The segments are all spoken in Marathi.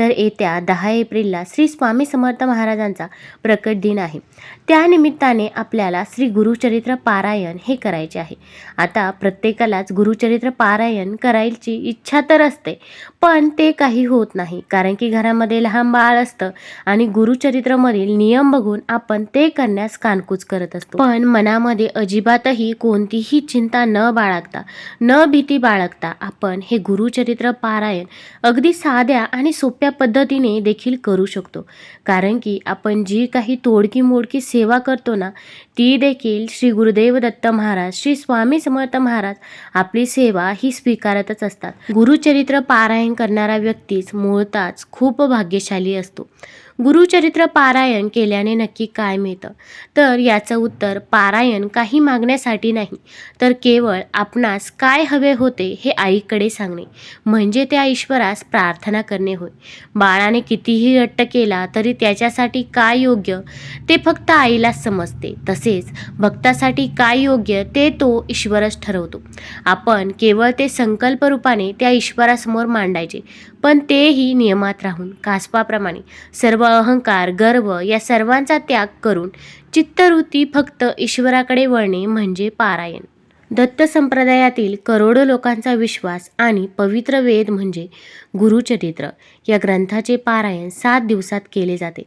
तर येत्या दहा एप्रिलला श्री स्वामी समर्थ महाराजांचा प्रकट दिन आहे. त्यानिमित्ताने आपल्याला श्री गुरुचरित्र पारायण हे करायचे आहे. आता प्रत्येकालाच गुरुचरित्र पारायण करायची इच्छा तर असते पण ते काही होत नाही कारण की घरामध्ये लहान बाळ असतं आणि गुरुचरित्रमधील नियम बघून आपण ते करण्यास कानकूच करत असतो. पण मनामध्ये अजिबातही कोणतीही चिंता न बाळगता न भीती बाळगता आपण हे गुरुचरित्र पारायण अगदी साध्या आणि सोप्या पद्धतीने देखील करू शकतो. कारण की आपण जी काही तोडकी मोडकी सेवा करतो ना ती देखील श्री गुरुदेव दत्त महाराज श्री स्वामी समर्थ महाराज आपली सेवा ही स्वीकारतच असतात. गुरुचरित्र पारायण करणारा व्यक्तीच मुळताच खूप भाग्यशाली असतो. गुरुचरित्र पारायण केल्याने नक्की काय मिळतं? तर याचं उत्तर पारायण काही मागण्यासाठी नाही तर केवळ आपणास काय हवे होते हे आईकडे सांगणे. म्हणजे त्या ईश्वरास प्रार्थना करणे होय. बाळाने कितीही हट्ट केला तरी त्याच्यासाठी काय योग्य? ते फक्त आईलाच समजते. तसेच भक्तासाठी काय योग्य ते तो ईश्वरच ठरवतो. आपण केवळ ते संकल्प रूपाने त्या ईश्वरासमोर मांडायचे. पण तेही नियमात राहून कासपाप्रमाणे सर्व अहंकार गर्व या सर्वांचा त्याग करून चित्तवृत्ती फक्त ईश्वराकडे वळणे म्हणजे पारायण. दत्त संप्रदायातील करोडो लोकांचा विश्वास आणि पवित्र वेद म्हणजे गुरुचरित्र. या ग्रंथाचे पारायण सात दिवसात केले जाते.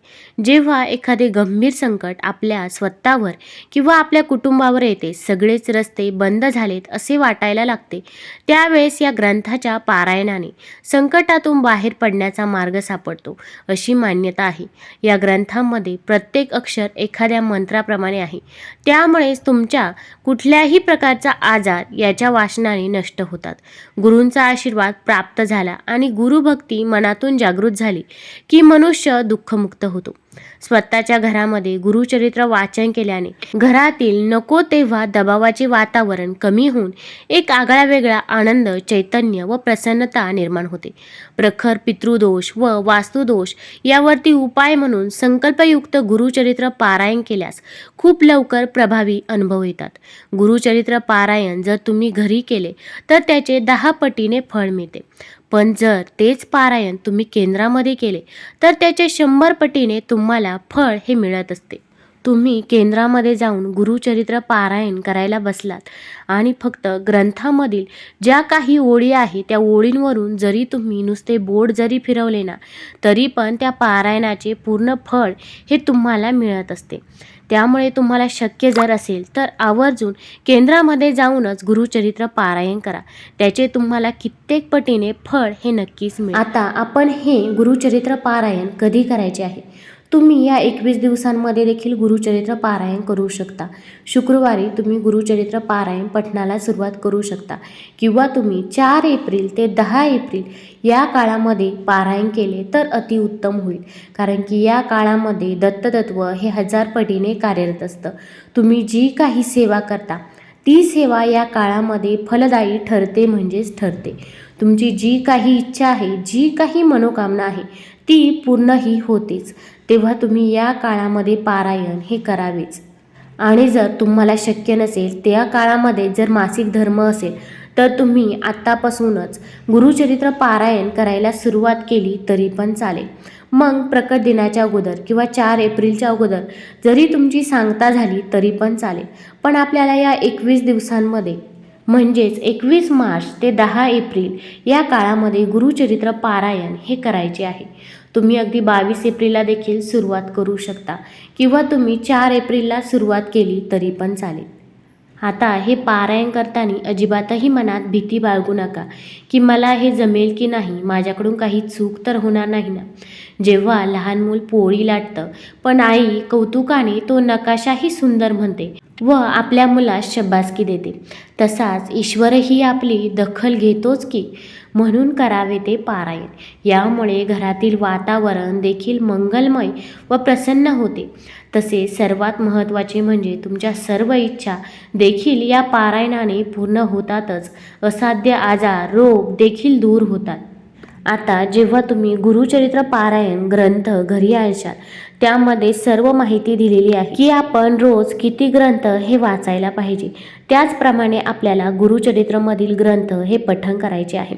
जेव्हा एखादे गंभीर संकट आपल्या स्वतःवर किंवा आपल्या कुटुंबावर येते सगळेच रस्ते बंद झालेत असे वाटायला लागते. त्यावेळेस या ग्रंथाच्या पारायणाने संकटातून बाहेर पडण्याचा मार्ग सापडतो अशी मान्यता आहे. या ग्रंथामध्ये प्रत्येक अक्षर एखाद्या मंत्राप्रमाणे आहे. त्यामुळेच तुमच्या कुठल्याही प्रकारचा आजार याच्या वाचनाने नष्ट होतात. गुरूंचा आशीर्वाद प्राप्त झाला आणि गुरुभक्ती मनातून जागृत झाली की मनुष्य दुःखमुक्त होतो. स्वतःच्या घरामध्ये गुरुचरित्र वाचन केल्याने घरातील नको तेव्हा दबावाचे वातावरण कमी होऊन एक आगळा वेगळा आनंद चैतन्य व प्रसन्नता निर्माण होते. प्रखर पितृदोष व वास्तुदोष यावरती उपाय म्हणून संकल्पयुक्त गुरुचरित्र पारायण केल्यास खूप लवकर प्रभावी अनुभव येतात. गुरुचरित्र पारायण जर तुम्ही घरी केले तर त्याचे दहा पटीने फळ मिळते. पण जर तेच पारायण तुम्ही केंद्रामध्ये केले तर त्याचे शंभर पटीने तुम्हाला फळ हे मिळत असते. तुम्ही केंद्रामध्ये जाऊन गुरुचरित्र पारायण करायला बसलात. आणि फक्त ग्रंथामधील ज्या काही ओळी आहे त्या ओळींवरून जरी तुम्ही नुसते बोर्ड जरी फिरवले ना तरी पण त्या पारायणाचे पूर्ण फळ हे तुम्हाला मिळत असते. त्यामुळे तुम्हाला शक्य जर असेल तर आवर्जून केंद्रामध्ये जाऊनच गुरुचरित्र पारायण करा. त्याचे तुम्हाला कित्येक पटीने फळ हे नक्कीच मिळेल. आता आपण हे गुरुचरित्र पारायण कधी करायचे आहे? तुम्ही या एकवीस दिवसांमध्ये देखील गुरुचरित्र पारायण करू शकता. शुक्रवारी तुम्ही गुरुचरित्र पारायण पठणाला सुरुवात करू शकता. किंवा तुम्ही चार एप्रिल ते दहा एप्रिल या काळामध्ये पारायण केले तर अतिउत्तम होईल. कारण की या काळामध्ये दत्ततत्व हे हजार पटीने कार्यरत असतं. तुम्ही जी काही सेवा करता ती सेवा या काळामध्ये फलदायी ठरते म्हणजेच ठरते. तुमची जी काही इच्छा आहे जी काही मनोकामना आहे ती पूर्णही होतीच. तेव्हा तुम्ही या काळामध्ये पारायण हे करावेच. आणि जर तुम्हाला शक्य नसेल त्या काळामध्ये जर मासिक धर्म असेल तर तुम्ही आत्तापासूनच गुरुचरित्र पारायण करायला सुरुवात केली तरी पण चालेल. मग प्रकट दिनाच्या अगोदर किंवा चार एप्रिलच्या अगोदर जरी तुमची सांगता झाली तरी पण चालेल. पण आपल्याला या एकवीस दिवसांमध्ये म्हणजेच एकवीस मार्च ते दहा एप्रिल या काळामध्ये गुरुचरित्र पारायण हे करायचे आहे. तुम्ही अगदी बावीस एप्रिलला देखील सुरुवात करू शकता किंवा तुम्ही चार एप्रिलला सुरुवात केली तरी पण चालेल. आता हे पारायण करताना अजिबातही मनात भीती बाळगू नका की मला हे जमेल की नाही माझ्याकडून काही चूक तर होणार नाही ना. जेव्हा लहान मूल पोळी लाटतं पण आई कौतुकाने तो नकाशाही सुंदर म्हणते व आपल्या मुलास शब्बासकी देते. तसाच ईश्वरही आपली दखल घेतोच की म्हणून करावे ते पारायण. यामुळे घरातील वातावरण देखील मंगलमय व प्रसन्न होते. तसे सर्वात महत्त्वाचे म्हणजे तुमच्या सर्व इच्छा देखील या पारायणाने पूर्ण होतातच. असाध्य आजार रोग देखील दूर होतात. आता जेव्हा तुम्ही गुरुचरित्र पारायण ग्रंथ घरी आणशाल त्यामध्ये सर्व माहिती दिलेली आहे की आपण रोज किती ग्रंथ हे वाचायला पाहिजे. त्याचप्रमाणे आपल्याला गुरुचरित्रमधील ग्रंथ हे पठण करायचे आहे.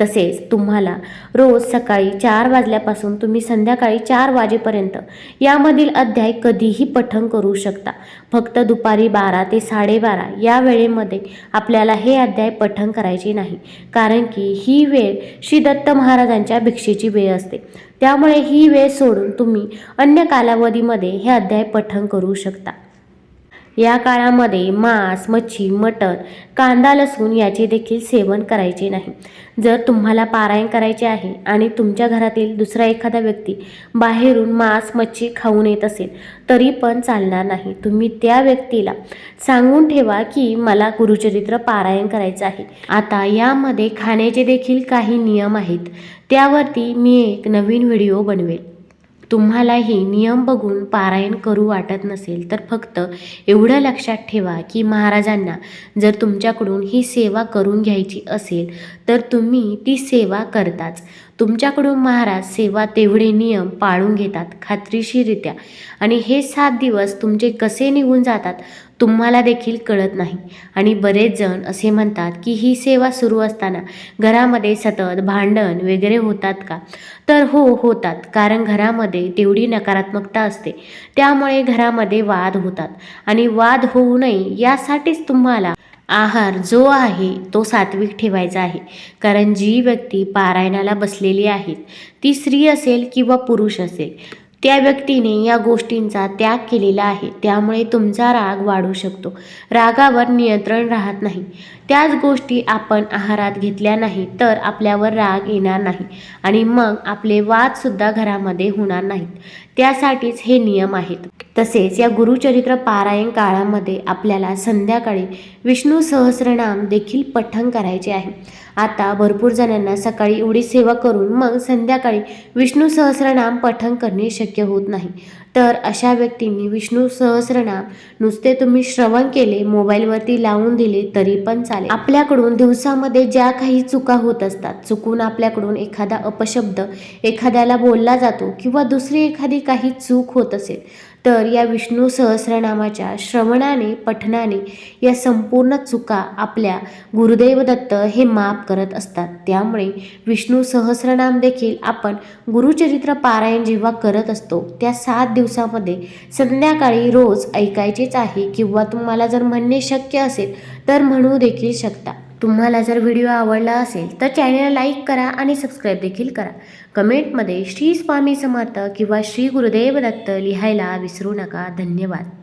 तसेच तुम्हाला रोज सकाळी चार वाजल्यापासून तुम्ही संध्याकाळी चार वाजेपर्यंत यामधील अध्याय कधीही पठण करू शकता. फक्त दुपारी बारा ते साडेबारा या वेळेमध्ये आपल्याला हे अध्याय पठण करायचे नाही. कारण की ही वेळ श्री दत्त महाराजांच्या भिक्षेची वेळ असते. त्यामुळे ही वेळ सोडून तुम्ही अन्य कालावधीमध्ये हे अध्याय पठण करू शकता. या काळामध्ये मांस मच्छी मटण कांदा लसूण याचे देखील सेवन करायचे नाही. जर तुम्हाला पारायण करायचे आहे आणि तुमच्या घरातील दुसरा एखादा व्यक्ती बाहेरून मांस मच्छी खाऊन येत असेल तरी पण चालणार नाही. तुम्ही त्या व्यक्तीला सांगून ठेवा की मला गुरुचरित्र पारायण करायचं आहे. आता यामध्ये खाण्याचे देखील काही नियम आहेत. त्यावरती मी एक नवीन व्हिडिओ बनवेल. तुम्हालाही नियम बघून पारायण करू वाटत नसेल तर फक्त एवढं लक्षात ठेवा की महाराजांना जर तुमच्याकडून ही सेवा करून घ्यायची असेल तर तुम्ही ती सेवा करताच. तुमच्याकडून महाराज सेवा तेवढे नियम पाळून घेतात खात्रीशीरित्या. आणि हे सात दिवस तुमचे कसे निघून जातात तुम्हाला देखील कळत नाही. आणि बरेच जण असे म्हणतात की ही सेवा सुरू असताना घरामध्ये सतत भांडण वगैरे होतात का? तर हो होतात. कारण घरामध्ये तेवढी नकारात्मकता असते. त्यामुळे घरामध्ये वाद होतात. आणि वाद होऊ नये यासाठीच तुम्हाला आहार जो आहे तो सात्विक ठेवायचा आहे. कारण जी व्यक्ती पारायणाला बसलेली आहे ती स्त्री असेल किंवा पुरुष असेल त्या व्यक्तीने या गोष्टींचा त्याग केलेला आहे. त्यामुळे तुमचा राग वाढू शकतो. रागावर नियंत्रण राहत नाही. त्याच गोष्टी आपण आहारात घेतल्या नाही तर आपल्यावर राग येणार नाही आणि मग आपले वादसुद्धा घरामध्ये होणार नाहीत. त्यासाठीच हे नियम आहेत. तसेच या गुरुचरित्र पारायण काळामध्ये आपल्याला संध्याकाळी विष्णू सहस्रनाम देखील पठण करायचे आहे. आता भरपूर जणांना सकाळी एवढी सेवा करून मग संध्याकाळी विष्णू सहस्रनाम पठण करणे शक्य होत नाही. तर अशा व्यक्तींनी विष्णू सहस्रनाम नुसते तुम्ही श्रवण केले मोबाईलवरती लावून दिले तरी पण चालेल. आपल्याकडून दिवसामध्ये ज्या काही चुका होत असतात चुकून आपल्याकडून एखादा अपशब्द एखाद्याला बोलला जातो किंवा दुसरी एखादी काही चूक होत असेल तर या विष्णू सहस्रनामाच्या श्रवणाने पठणाने या संपूर्ण चुका आपल्या गुरुदैव दत्त हे माफ करत असतात. त्यामुळे विष्णू सहस्रनाम देखील आपण गुरुचरित्र पारायण जेव्हा करत असतो त्या सात दिवसामध्ये संध्याकाळी रोज ऐकायचेच आहे किंवा तुम्हाला जर म्हणणे शक्य असेल तर म्हणू देखील शकता. तुम्हाला जर व्हिडिओ आवडला असेल तर चॅनेलला लाईक करा आणि सबस्क्राईब देखील करा. कमेंटमध्ये श्री स्वामी समर्थ किंवा श्री गुरुदेव दत्त लिहायला विसरू नका. धन्यवाद.